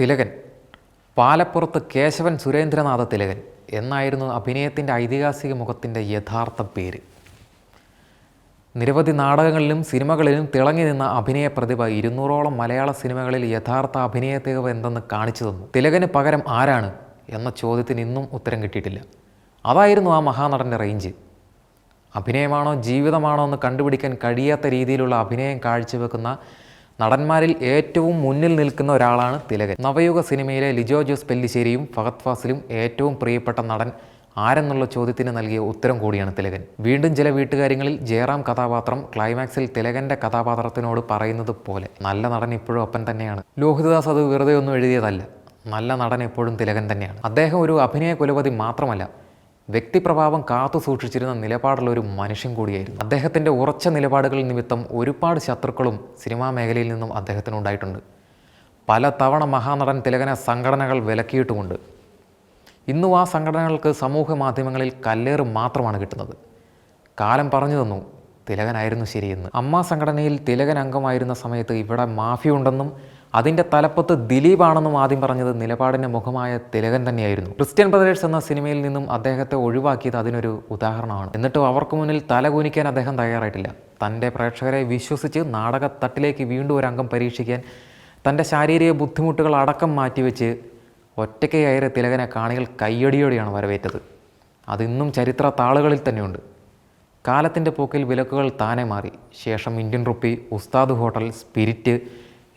തിലകൻ. പാലപ്പുറത്ത് കേശവൻ സുരേന്ദ്രനാഥ തിലകൻ എന്നായിരുന്നു അഭിനയത്തിന്റെ ഐതിഹാസിക മുഖത്തിന്റെ യഥാർത്ഥ പേര്. നിരവധി നാടകങ്ങളിലും സിനിമകളിലും തിളങ്ങി നിന്ന അഭിനയ പ്രതിഭ ഇരുന്നൂറോളം മലയാള സിനിമകളിൽ യഥാർത്ഥ അഭിനയ തികവ് എന്തെന്ന് കാണിച്ചു തന്നു. തിലകന് പകരം ആരാണ് എന്ന ചോദ്യത്തിന് ഇന്നും ഉത്തരം കിട്ടിയിട്ടില്ല. അതായിരുന്നു ആ മഹാനടന്റെ റേഞ്ച്. അഭിനയമാണോ ജീവിതമാണോ എന്ന് കണ്ടുപിടിക്കാൻ കഴിയാത്ത രീതിയിലുള്ള അഭിനയം കാഴ്ചവെക്കുന്ന നടന്മാരിൽ ഏറ്റവും മുന്നിൽ നിൽക്കുന്ന ഒരാളാണ് തിലകൻ. നവയുഗ സിനിമയിലെ ലിജോ ജോസ് പെല്ലിശ്ശേരിയും ഫഹദ് ഫാസിലും ഏറ്റവും പ്രിയപ്പെട്ട നടൻ ആരെന്നുള്ള ചോദ്യത്തിന് നൽകിയ ഉത്തരം കൂടിയാണ് തിലകൻ. വീണ്ടും ചില വീട്ടുകാര്യങ്ങളിൽ ജയറാം കഥാപാത്രം ക്ലൈമാക്സിൽ തിലകന്റെ കഥാപാത്രത്തിനോട് പറയുന്നത് പോലെ. നല്ല നടൻ ഇപ്പോഴും അപ്പൻ തന്നെയാണ്. ലോഹിതദാസ് അത് വെറുതെ ഒന്നും എഴുതിയതല്ല. നല്ല നടൻ എപ്പോഴും തിലകൻ തന്നെയാണ്. അദ്ദേഹം ഒരു അഭിനയ കുലപതി മാത്രമല്ല വ്യക്തിപ്രഭാവം കാത്തു സൂക്ഷിച്ചിരുന്ന നിലപാടുള്ള ഒരു മനുഷ്യൻ കൂടിയായിരുന്നു. അദ്ദേഹത്തിന്റെ ഉറച്ച നിലപാടുകൾ നിമിത്തം ഒരുപാട് ശത്രുക്കളും സിനിമാ മേഖലയിൽ നിന്നും അദ്ദേഹത്തിനുണ്ടായിട്ടുണ്ട് പല തവണ മഹാനടൻ തിലകനെ സംഘടനകൾ വിലക്കിയിട്ടുമുണ്ട്. ഇന്നും ആ സംഘടനകൾക്ക് സമൂഹ മാധ്യമങ്ങളിൽ കല്ലേറ് മാത്രമാണ് കിട്ടുന്നത്. കാലം പറഞ്ഞു തന്നു തിലകനായിരുന്നു ശരിയെന്ന്. അമ്മ സംഘടനയിൽ തിലകൻ അംഗമായിരുന്ന സമയത്ത് ഇവിടെ മാഫിയ ഉണ്ടെന്നും അതിന്റെ തലപ്പത്ത് ദിലീപാണെന്നും ആദ്യം പറഞ്ഞത് നിലപാടിന്റെ മുഖമായ തിലകൻ തന്നെയായിരുന്നു. ക്രിസ്ത്യൻ ബ്രദേഴ്സ് എന്ന സിനിമയിൽ നിന്നും അദ്ദേഹത്തെ ഒഴിവാക്കിയത് അതിനൊരു ഉദാഹരണമാണ്. എന്നിട്ടും അവർക്ക് മുന്നിൽ തലകുനിക്കാൻ അദ്ദേഹം തയ്യാറായിട്ടില്ല. തന്റെ പ്രേക്ഷകരെ വിശ്വസിച്ച് നാടകത്തട്ടിലേക്ക് വീണ്ടും ഒരു അംഗം പരീക്ഷിക്കാൻ തന്റെ ശാരീരിക ബുദ്ധിമുട്ടുകൾ അടക്കം മാറ്റിവെച്ച് ഒറ്റയ്ക്കയറിയ തിലകനെ കാണികൾ കയ്യടിയോടെയാണ് വരവേറ്റത്. അതിന്നും ചരിത്ര താളുകളിൽ തന്നെയുണ്ട്. കാലത്തിന്റെ പോക്കിൽ വിലക്കുകൾ താനെ മാറി. ശേഷം Indian Rupee Ustad Hotel Spirit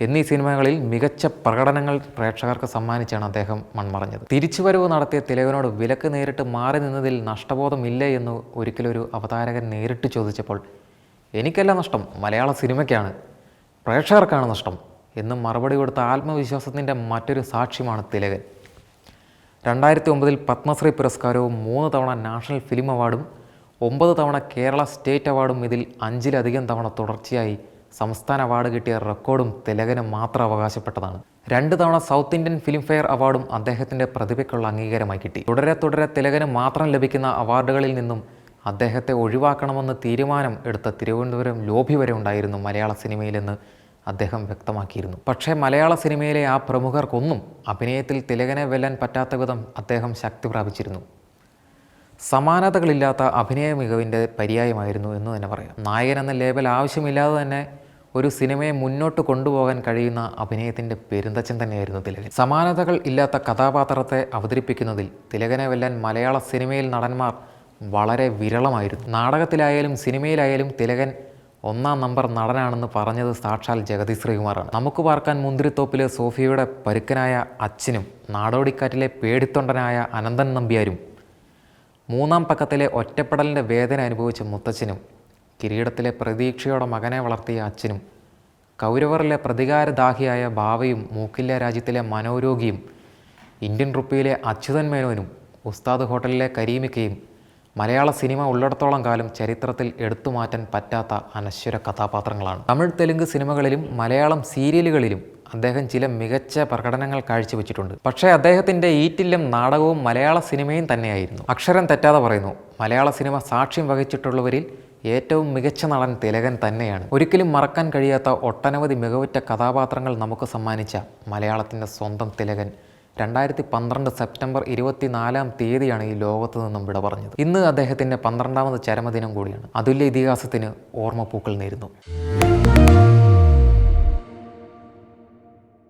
എന്നീ സിനിമകളിൽ മികച്ച പ്രകടനങ്ങൾ പ്രേക്ഷകർക്ക് സമ്മാനിച്ചാണ് അദ്ദേഹം മൺമറഞ്ഞത്. തിരിച്ചുവരവ് നടത്തിയ തിലകനോട് വിലക്ക് നേരിട്ട് മാറി നിന്നതിൽ നഷ്ടബോധമില്ല എന്ന് ഒരിക്കലൊരു അവതാരകൻ നേരിട്ട് ചോദിച്ചപ്പോൾ എനിക്കല്ല നഷ്ടം മലയാള സിനിമയ്ക്കാണ്. പ്രേക്ഷകർക്കാണ് നഷ്ടം എന്ന് മറുപടി കൊടുത്ത ആത്മവിശ്വാസത്തിന്റെ മറ്റൊരു സാക്ഷ്യമാണ് തിലകൻ. രണ്ടായിരത്തി ഒമ്പതിൽ പത്മശ്രീ പുരസ്കാരവും മൂന്ന് തവണ നാഷണൽ ഫിലിം അവാർഡും ഒമ്പത് തവണ കേരള സ്റ്റേറ്റ് അവാർഡും ഇതിൽ അഞ്ചിലധികം തവണ തുടർച്ചയായി സംസ്ഥാന അവാർഡ് കിട്ടിയ റെക്കോർഡും തിലകന് മാത്രം അവകാശപ്പെട്ടതാണ്. രണ്ട് തവണ സൗത്ത് ഇന്ത്യൻ ഫിലിം ഫെയർ അവാർഡും അദ്ദേഹത്തിന്റെ പ്രതിഭയ്ക്കുള്ള അംഗീകാരമായി കിട്ടി. തുടരെ തുടരെ തിലകന് മാത്രം ലഭിക്കുന്ന അവാർഡുകളിൽ നിന്നും അദ്ദേഹത്തെ ഒഴിവാക്കണമെന്ന് തീരുമാനം എടുത്ത തിരുവനന്തപുരം ലോബി വരെ ഉണ്ടായിരുന്നു മലയാള സിനിമയിലെന്ന് അദ്ദേഹം വ്യക്തമാക്കിയിരുന്നു. പക്ഷേ മലയാള സിനിമയിലെ ആ പ്രമുഖർക്കൊന്നും അഭിനയത്തിൽ തിലകനെ വെല്ലാൻ പറ്റാത്ത വിധം അദ്ദേഹം ശക്തി പ്രാപിച്ചിരുന്നു. സമാനതകളില്ലാത്ത അഭിനയ മികവിന്റെ പര്യായമായിരുന്നു എന്ന് തന്നെ പറയാം. നായകൻ എന്ന ലേബൽ ആവശ്യമില്ലാതെ തന്നെ ഒരു സിനിമയെ മുന്നോട്ട് കൊണ്ടുപോകാൻ കഴിയുന്ന അഭിനയത്തിന്റെ പെരുന്തച്ചൻ തന്നെയായിരുന്നു തിലകൻ. സമാനതകൾ ഇല്ലാത്ത കഥാപാത്രത്തെ അവതരിപ്പിക്കുന്നതിൽ തിലകനെ വെല്ലാൻ മലയാള സിനിമയിൽ നടന്മാർ വളരെ വിരളമായിരുന്നു. നാടകത്തിലായാലും സിനിമയിലായാലും തിലകൻ ഒന്നാം നമ്പർ നടനാണെന്ന് പറഞ്ഞത് സാക്ഷാൽ ജഗതി ശ്രീകുമാറാണ്. നമുക്ക് പാർക്കാൻ മുന്തിരിത്തോപ്പിലെ സോഫിയയുടെ പരുക്കനായ അച്ഛനും നാടോടിക്കാറ്റിലെ പേടിത്തൊണ്ടനായ അനന്തൻ നമ്പ്യാരും മൂന്നാം പക്കത്തിലെ ഒറ്റപ്പെടലിന്റെ വേദന അനുഭവിച്ച മുത്തച്ഛനും കിരീടത്തിലെ പ്രതീക്ഷയോടെ മകനെ വളർത്തിയ അച്ഛനും കൗരവറിലെ പ്രതികാരദാഹിയായ ബാവയും മൂക്കില്ല രാജ്യത്തിലെ മനോരോഗിയും ഇന്ത്യൻ റുപ്പിയിലെ അച്യുതൻ മേനോനും ഉസ്താദ് ഹോട്ടലിലെ കരീമിക്കയും മലയാള സിനിമ ഉള്ളിടത്തോളം കാലം ചരിത്രത്തിൽ എടുത്തു മാറ്റാൻ പറ്റാത്ത അനശ്വര കഥാപാത്രങ്ങളാണ്. തമിഴ് തെലുങ്ക് സിനിമകളിലും മലയാളം സീരിയലുകളിലും അദ്ദേഹം ചില മികച്ച പ്രകടനങ്ങൾ കാഴ്ചവെച്ചിട്ടുണ്ട്. പക്ഷേ അദ്ദേഹത്തിന്റെ ഈറ്റില്ലം നാടകവും മലയാള സിനിമയും തന്നെയായിരുന്നു. അക്ഷരം തെറ്റാതെ പറയുന്നു. മലയാള സിനിമ സാക്ഷ്യം വഹിച്ചിട്ടുള്ളവരിൽ ഏറ്റവും മികച്ച നടൻ തിലകൻ തന്നെയാണ്. ഒരിക്കലും മറക്കാൻ കഴിയാത്ത ഒട്ടനവധി മികവുറ്റ കഥാപാത്രങ്ങൾ നമുക്ക് സമ്മാനിച്ച മലയാളത്തിന്റെ സ്വന്തം തിലകൻ. രണ്ടായിരത്തി പന്ത്രണ്ട് സെപ്റ്റംബർ ഇരുപത്തിനാലാം തീയതിയാണ് ഈ ലോകത്ത് നിന്നും വിട പറഞ്ഞത്. ഇന്ന് അദ്ദേഹത്തിന്റെ പന്ത്രണ്ടാമത് ചരമദിനം കൂടിയാണ്. അതുല്യ ഇതിഹാസത്തിന് ഓർമ്മപ്പൂക്കൾ നേരുന്നു.